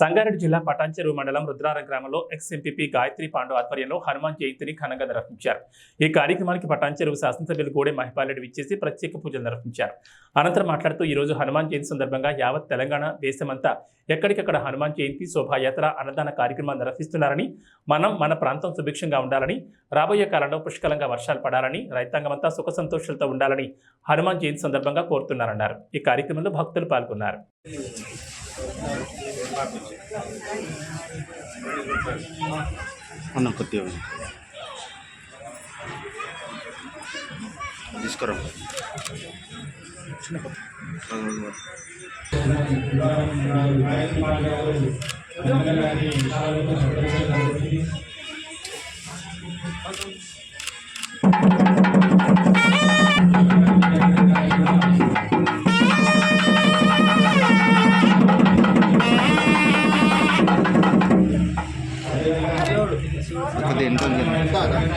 సంగారెడ్డి జిల్లా పటాంచెరు మండలం రుద్రారం గ్రామంలో ఎక్స్ ఎంపీపీ గాయత్రి పాండు ఆధ్వర్యంలో హనుమాన్ జయంతిని ఘనంగా నిర్వహించారు. ఈ కార్యక్రమానికి పటాన్చెరు శాసనసభ్యులు గోడే మహిపాలరెడ్డి విచ్చేసి ప్రత్యేక పూజలు నిర్వహించారు. అనంతరం మాట్లాడుతూ ఈ రోజు హనుమాన్ జయంతి సందర్భంగా యావత్ తెలంగాణ దేశమంతా ఎక్కడికక్కడ హనుమాన్ జయంతి శోభాయాత్ర అన్నదాన కార్యక్రమాలు నిర్వహిస్తున్నారని మనం మన ప్రాంతం సుభిక్షంగా ఉండాలని రాబోయే కాలంలో పుష్కలంగా వర్షాలు పడాలని రైతాంగమంతా సుఖ సంతోషాలతో ఉండాలని హనుమాన్ జయంతి సందర్భంగా కోరుతున్నారన్నారు. ఈ కార్యక్రమంలో భక్తులు పాల్గొన్నారు. అన్న కొద్దిగా ఉంది. తీసుకురా కొద్దిగా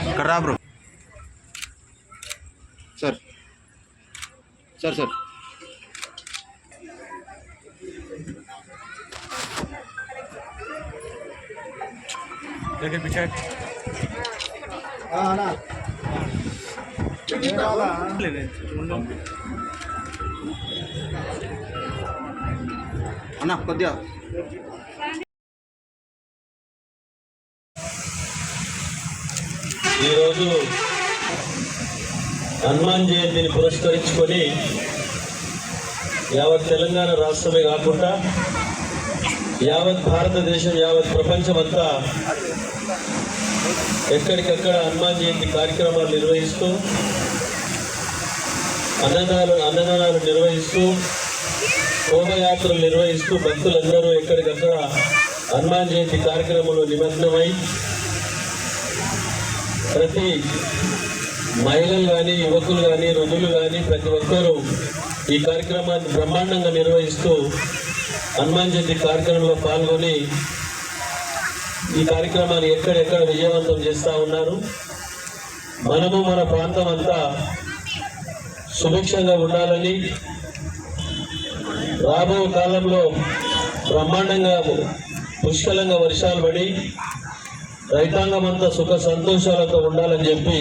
ఇక్కడ రా బ్రో సార్ సార్ సార్ అన్న కొద్దిగా ఈరోజు హనుమాన్ జయంతిని పురస్కరించుకొని యావత్ తెలంగాణ రాష్ట్రమే కాకుండా యావత్ భారతదేశం యావత్ ప్రపంచమంతా ఎక్కడికక్కడ హనుమాన్ జయంతి కార్యక్రమాలు నిర్వహిస్తూ అన్నదానాలు అన్నదానాలు నిర్వహిస్తూ శోభయాత్రలు నిర్వహిస్తూ భక్తులందరూ ఎక్కడికక్కడ హనుమాన్ జయంతి కార్యక్రమంలో నిమగ్నమై ప్రతి మహిళలు కానీ యువకులు కానీ రుజులు కానీ ప్రతి ఒక్కరూ ఈ కార్యక్రమాన్ని బ్రహ్మాండంగా నిర్వహిస్తూ హనుమాన్ జయంతి కార్యక్రమంలో పాల్గొని ఈ కార్యక్రమాన్ని ఎక్కడెక్కడ విజయవంతం చేస్తూ ఉన్నారు. మనము మన ప్రాంతం అంతా సుభిక్షంగా ఉండాలని రాబో కాలంలో బ్రహ్మాండంగా పుష్కలంగా వర్షాలు పడి రైతాంగం అంతా సుఖ సంతోషాలతో ఉండాలని చెప్పి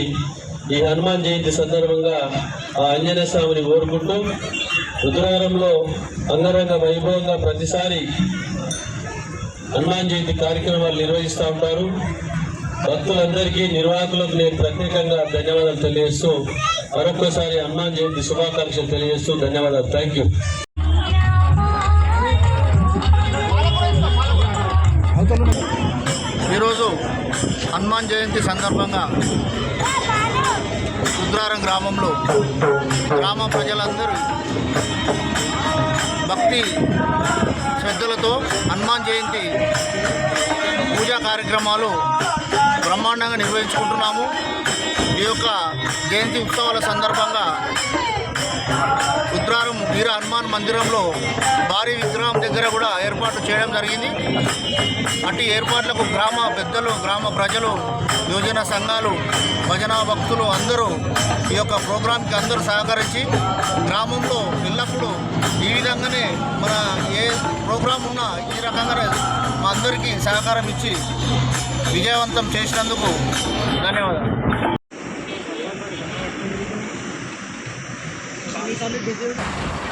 ఈ హనుమాన్ జయంతి సందర్భంగా ఆ ఆంజనేయ స్వామిని కోరుకుంటూ రుద్రవరంలో అంగరంగ వైభవంగా ప్రతిసారి హనుమాన్ జయంతి కార్యక్రమాలు నిర్వహిస్తూ ఉంటారు. భక్తులందరికీ నిర్వాహకులకు నేను ప్రత్యేకంగా ధన్యవాదాలు తెలియజేస్తూ మరొకసారి హనుమాన్ జయంతి శుభాకాంక్షలు తెలియజేస్తూ ధన్యవాదాలు. థ్యాంక్ యూ ఈరోజు హనుమాన్ జయంతి సందర్భంగా రుద్రారం గ్రామంలో గ్రామ ప్రజలందరూ భక్తి శ్రద్ధలతో హనుమాన్ జయంతి పూజా కార్యక్రమాలు బ్రహ్మాండంగా నిర్వహించుకుంటున్నాము. ఈ యొక్క జయంతి ఉత్సవాల సందర్భంగా హనుమాన్ మందిరంలో భారీ విగ్రహం దగ్గర కూడా ఏర్పాటు చేయడం జరిగింది అటు ఏర్పాట్లకు గ్రామ పెద్దలు గ్రామ ప్రజలు యోజన సంఘాలు భజనా భక్తులు అందరూ ఈ యొక్క ప్రోగ్రాంకి అందరూ సహకరించి గ్రామంలో ఎల్లప్పుడూ ఈ విధంగానే మన ఏ ప్రోగ్రాం ఉన్నా ఈ రకంగానే మా అందరికీ సహకారం ఇచ్చి విజయవంతం చేసినందుకు ధన్యవాదాలు Thank you.